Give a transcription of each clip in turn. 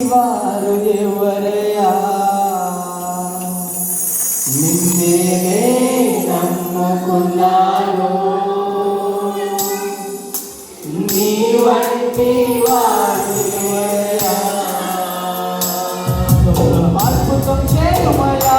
వారు ఎవరయా నిన్నే నమ్ముకున్నాను నీ వంటి వారు ఎవరయా అద్భుతం చేయమయా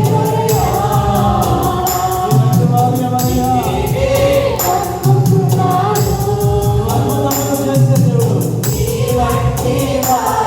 Viva!